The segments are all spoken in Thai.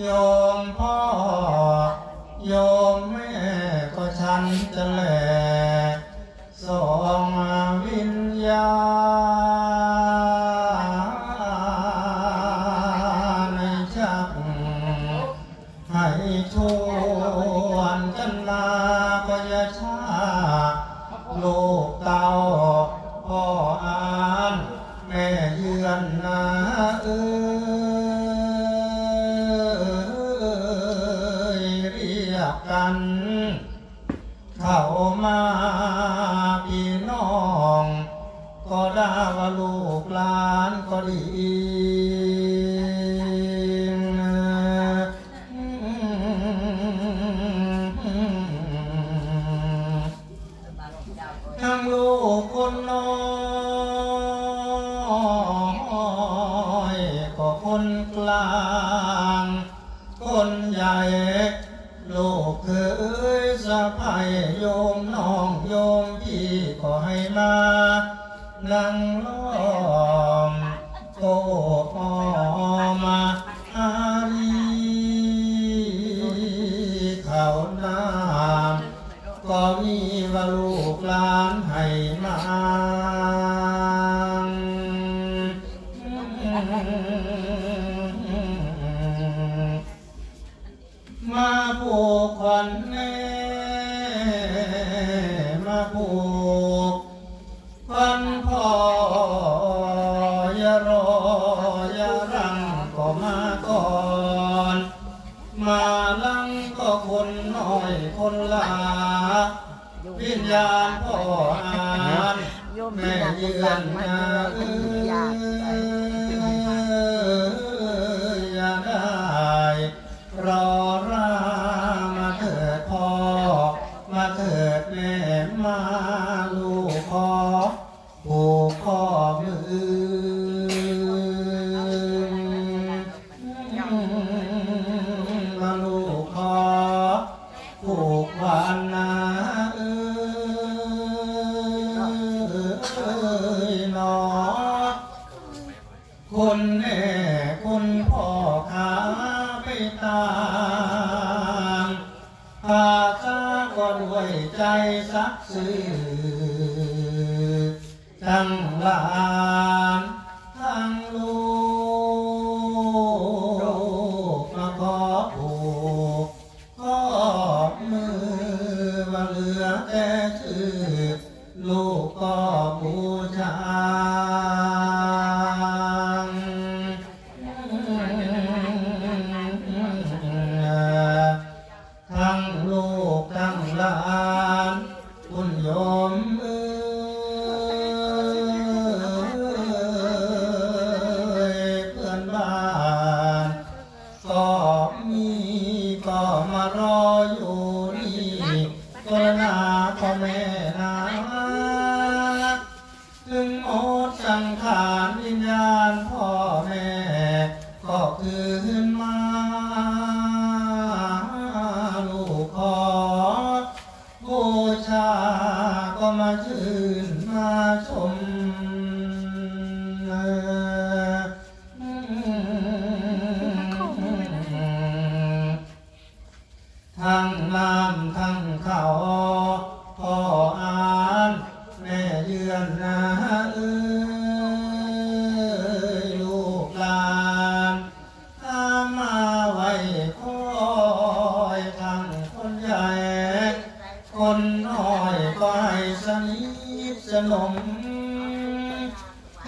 โยมพ่อ โยมแม่ก็ฉันจะแหลกสองวิญญาณในชักให้ชวนกันมาก็อย่าช้าลูกเต้าพ่ออ่าน แม่เยือนนาเอ้ มาพี่น้อง ก็ได้ว่าลูกหลานก็ดีทั้งลูกคนน้อยก็คนกลาง มามาผูกขวัญแม่มาผูกขวัญพ่ออย่ารออย่ารังก็มาก่อน มาลังก็คนน้อยคนลาวิญญาณพ่อ อานแม่เยือนนาเอ้ยอย่าได้ รอรามาเถิดพ่อ มาเถิดแม่มาลูกขอผูกคอมือ มาลูกขอผูก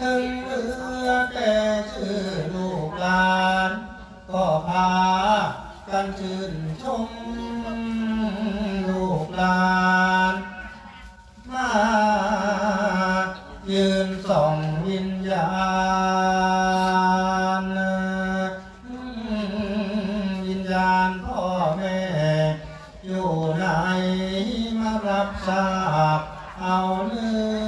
ถึงเหลือแต่ชื่อลูกหลาน ก็พากันชื่นชมลูกหลานมายืนส่องวิญญาณ วิญญาณพ่อแม่ อยู่ไหนมารับทราบเอาเนื้อ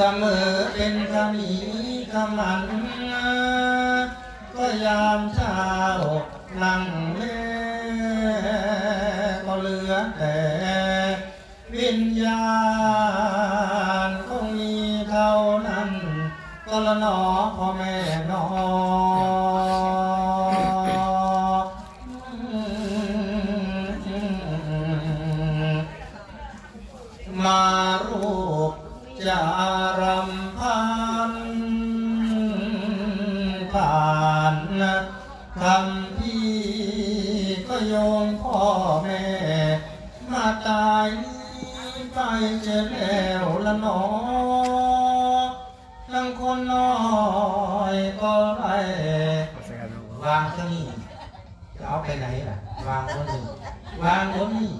เสมอเป็นขมีขมัน ก็ยามเช้านั่งแม่ก็เหลือแต่วิญญาณคงมีเท่านั้น ก็ละนอพ่อแม่นอน วางตรงนี้จะเอาไปไหนล่ะ วางบนนี้วางบนนี้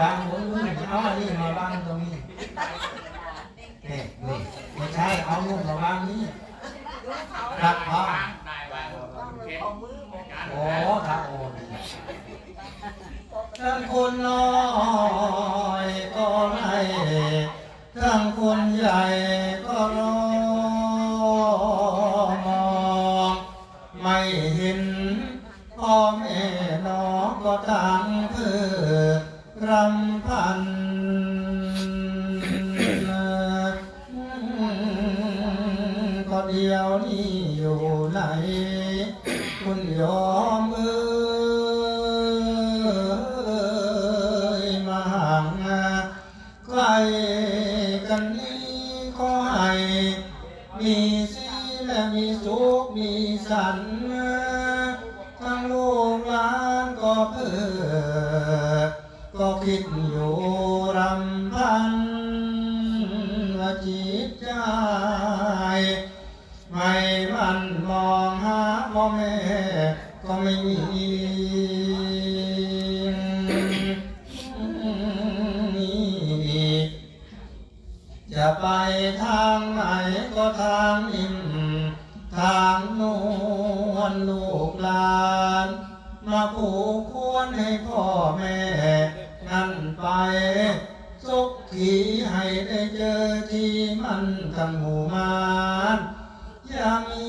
วางบนมือเอาอันนี้มาวางตรงนี้นี่นี่ไม่ใช่เอาลูกมาวางนี่ครับพ่อโอ้ครับโอ้ทั้งคนน้อยก็ไรทั้งคนใหญ่ก็รอม มีสัน ทั้งลูกหลานก็เพื่อ ก็คิดอยู่รำพันว่าจิตใจ ไม่มันมองหาพ่อแม่ก็ไม่มีจะไปทางไหนก็ทางอิ่มทางโน้ ลูกหลาน มาผูกควรให้พ่อแม่ นั่นไป สุขขีให้ได้เจอที่มันทั้งหมู่มานอย่ามี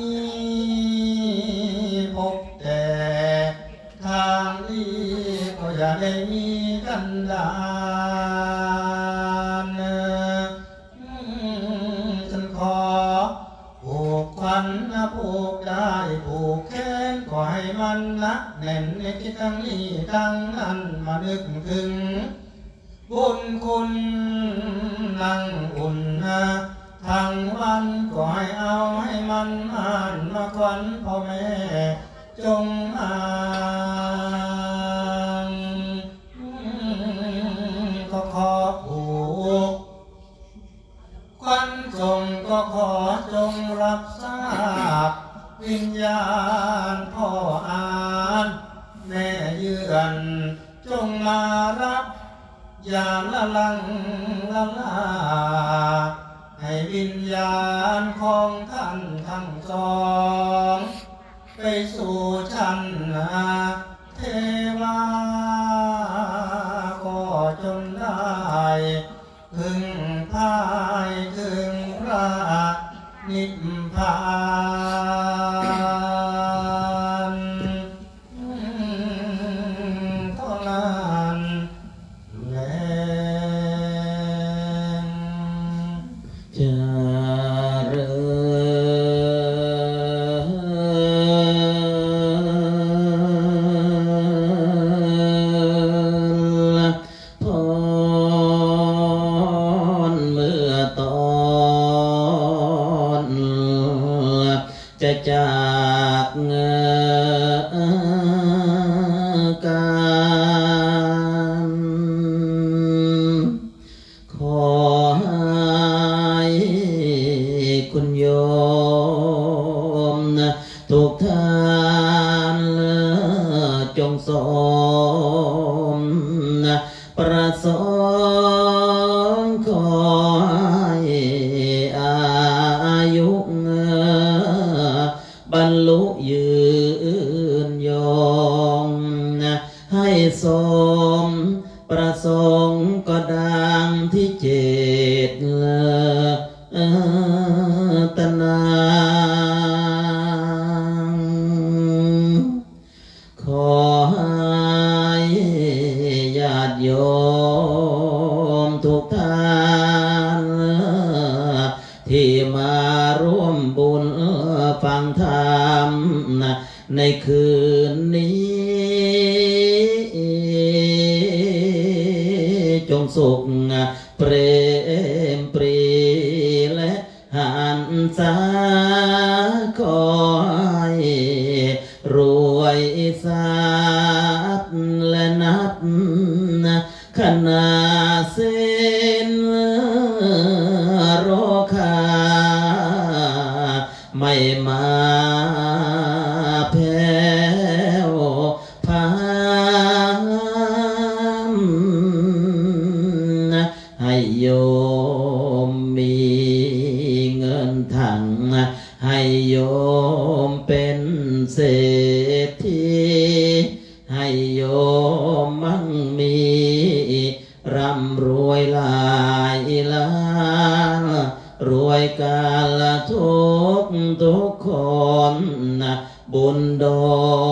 พบแต่ทางนี้ก็อย่าได้มีกันดา ได้ผูกแขนขอให้มันนักแน่นในที่ทั้งนี้ทั้งนั้นมานึกถึง บุญคุณนั่งอุ่นนะทั้งวันก็ให้เอาให้มันอ่านมาควันพ่อแม่จงอ่าน สมประสงค์ขอให้อายุบรรลุยืนยงให้สมประสงค์ก็ดังที่เจตนา คืนนี้ จงสุขเปรมปรีและหันษา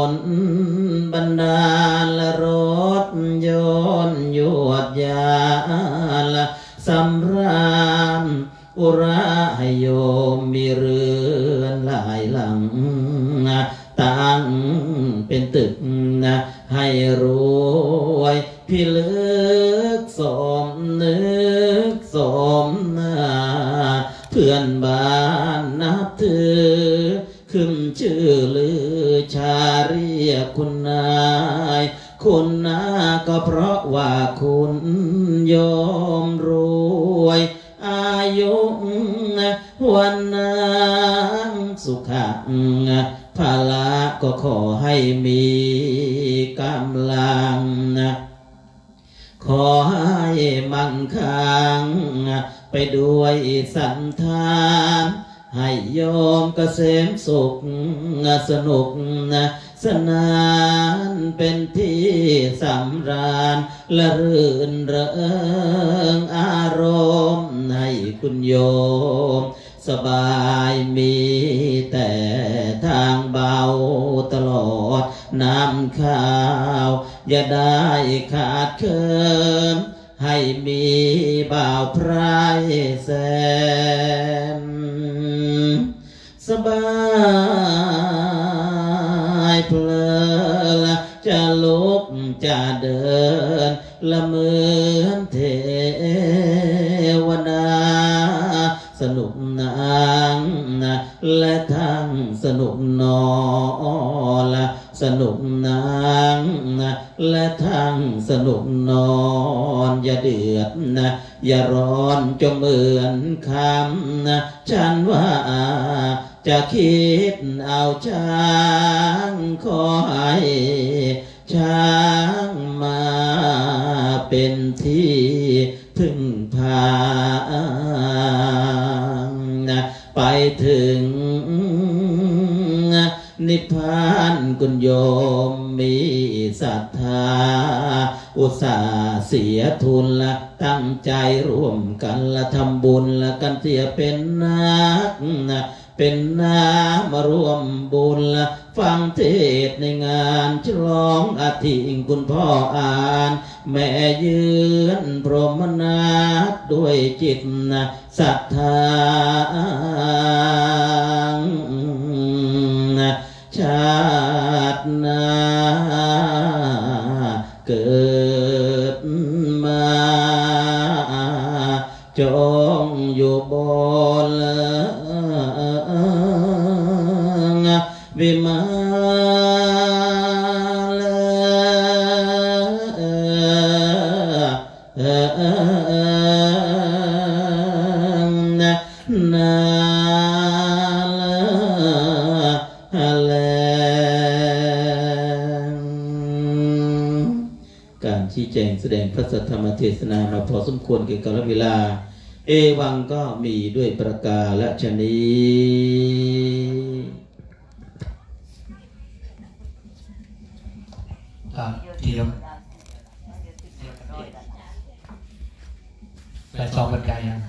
นบันดาลรถยนต์ยวดยาละสำราญอุราให้โยมมีเรือนหลายหลังตั้งเป็นตึกนะให้รวยพิลึกสมนึกสมหน้าเพื่อนบ้านนับถือ ขึ้นชื่อลือชาเรียกคุณนาย คุณนาก็เพราะว่าคุณโยมรวย อายุวันนางสุขะภาละก็ขอให้มีกำลัง ขอให้มั่งคั่งไปด้วยสันทาน ให้โยมเกษมสุขสนุกสนานเป็นที่สำราญและรื่นเริงอารมณ์ให้คุณโยม สบายมีแต่ทางเบาตลอดน้ำข้าว อย่าได้ขาดเคินให้มีบ่าวพรายแสน สบายเพลินจะลุกจะเดิน ละเหมือนเทวนา สนุกนางและทั้ง สนุกนอนละสนุกนางนะและทั้งสนุกนอนอย่าเดือดนะอย่าร้อนจงเหมือนคำนะฉันว่าจะคิดเอาช้างขอให้ช้างมาเป็นที่พึ่งพานะไปถึง นิพพานคุณโยมมีศรัทธา อุตส่าห์เสียทุนละตั้งใจร่วมกันละทำบุญละกันเสียเป็นนักนะเป็นนามาร่วมบุญละฟังเทศในงานฉลองอาทิคุณพ่ออ่าน แม่ยืนพรหมนาด้วยจิตนะศรัทธา ชาตินาเกิด แลการชี้แจงแสดงพระสัทธรรมเทศนามาพอสมควรเกี่ยวกับเวลา เอวังก็มีด้วยประกาและชนีครับเตรียมแปดซองบรรยายยัง